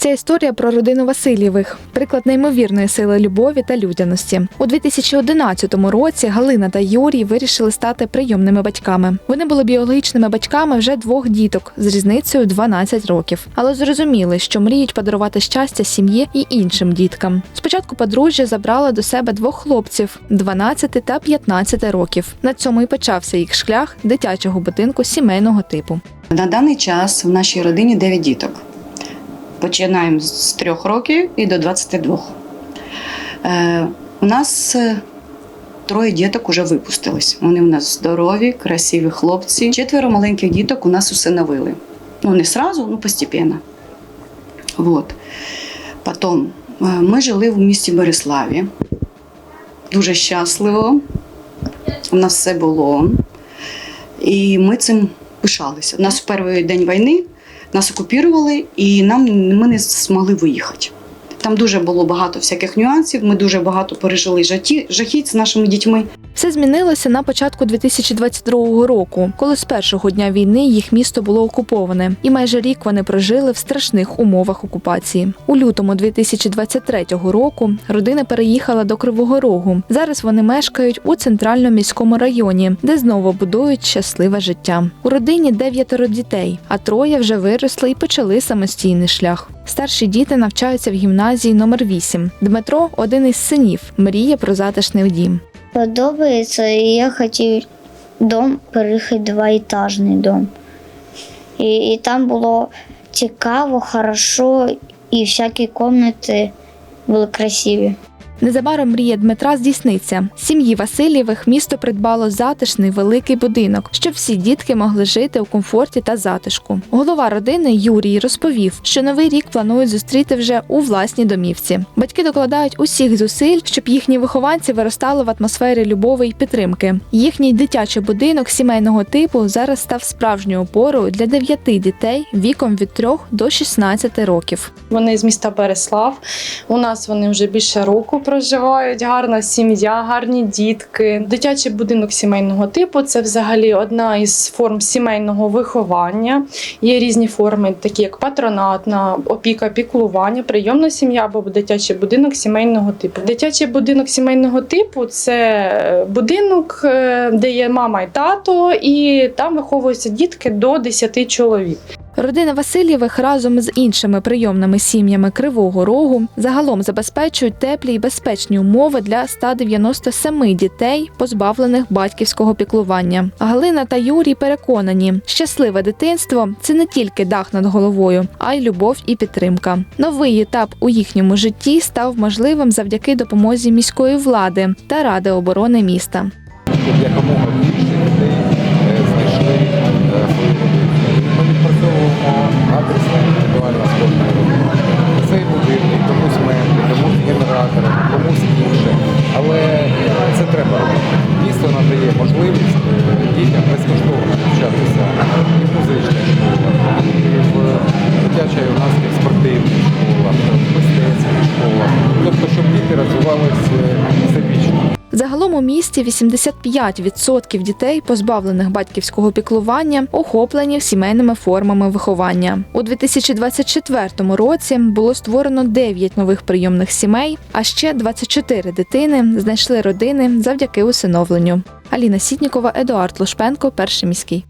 Це історія про родину Васильєвих, приклад неймовірної сили любові та людяності. У 2011 році Галина та Юрій вирішили стати прийомними батьками. Вони були біологічними батьками вже двох діток з різницею 12 років, але зрозуміли, що мріють подарувати щастя сім'ї і іншим діткам. Спочатку подружжя забрала до себе двох хлопців 12 та 15 років. На цьому і почався їх шлях дитячого будинку сімейного типу. На даний час в нашій родині 9 діток. Починаємо з 3 років і до 22. Е, у нас е, троє діток вже випустились. Вони у нас здорові, красиві хлопці. Четверо маленьких діток у нас усиновили. Ну, не сразу, ну постепенно. Вот. Потім е, ми жили в місті Бориславі. Дуже щасливо. У нас все було. І ми цим пишалися. У нас в перший день війни нас окупірували, і нам ми не змогли виїхати. Там дуже було багато всяких нюансів. Ми дуже багато пережили жаті, жахіть з нашими дітьми. Все змінилося на початку 2022 року, коли з першого дня війни їх місто було окуповане, і майже рік вони прожили в страшних умовах окупації. У лютому 2023 року родина переїхала до Кривого Рогу. Зараз вони мешкають у центральному міському районі, де знову будують щасливе життя. У родині дев'ятеро дітей, а троє вже виросли і почали самостійний шлях. Старші діти навчаються в гімназії номер 8 Дмитро один із синів, мріє про затишний дім. Подобається, і я хотів дом переїхати двоэтажний дом. І, і там було цікаво, хорошо, і всякі кімнати були красиві. Незабаром мрія Дмитра здійсниться. Сім'ї Васильєвих місто придбало затишний великий будинок, щоб всі дітки могли жити у комфорті та затишку. Голова родини Юрій розповів, що новий рік планують зустріти вже у власній домівці. Батьки докладають усіх зусиль, щоб їхні вихованці виростали в атмосфері любові й підтримки. Їхній дитячий будинок сімейного типу зараз став справжньою опорою для дев'яти дітей віком від 3 до 16 років. Вони з міста Переслав. У нас вони вже більше року проживають. Гарна сім'я, гарні дітки. Дитячий будинок сімейного типу це взагалі одна із форм сімейного виховання. Є різні форми, такі як патронатна, опіка, піклування, прийомна сім'я або дитячий будинок сімейного типу. Дитячий будинок сімейного типу це будинок, е, де є мама і тато, і там виховуються дітки до 10 чоловік. Родина Васильєвих разом з іншими прийомними сім'ями Кривого Рогу загалом забезпечують теплі і безпечні умови для 197 дітей, позбавлених батьківського піклування. Галина та Юрій переконані, щасливе дитинство це не тільки дах над головою, а й любов і підтримка. Новий етап у їхньому житті став можливим завдяки допомозі міської влади та ради оборони міста. якомога більше людей е, знайшли генератори, комусь інше. Але це треба робити. Місто надає можливість е, дітям безкоштовно навчатися і в музичних школах, і в дитяча юнацьких спортивних школах, в мистецьких школах. Тобто, щоб діти розвивалися всебічно. Загалом у місті 85% дітей, позбавлених батьківського піклування, охоплені сімейними формами виховання. У 2024 році було створено 9 нових прийомних сімей, а ще 24 дитини знайшли родини завдяки усиновленню. Аліна Сітнікова, Едуард Лушпенко, перший міський.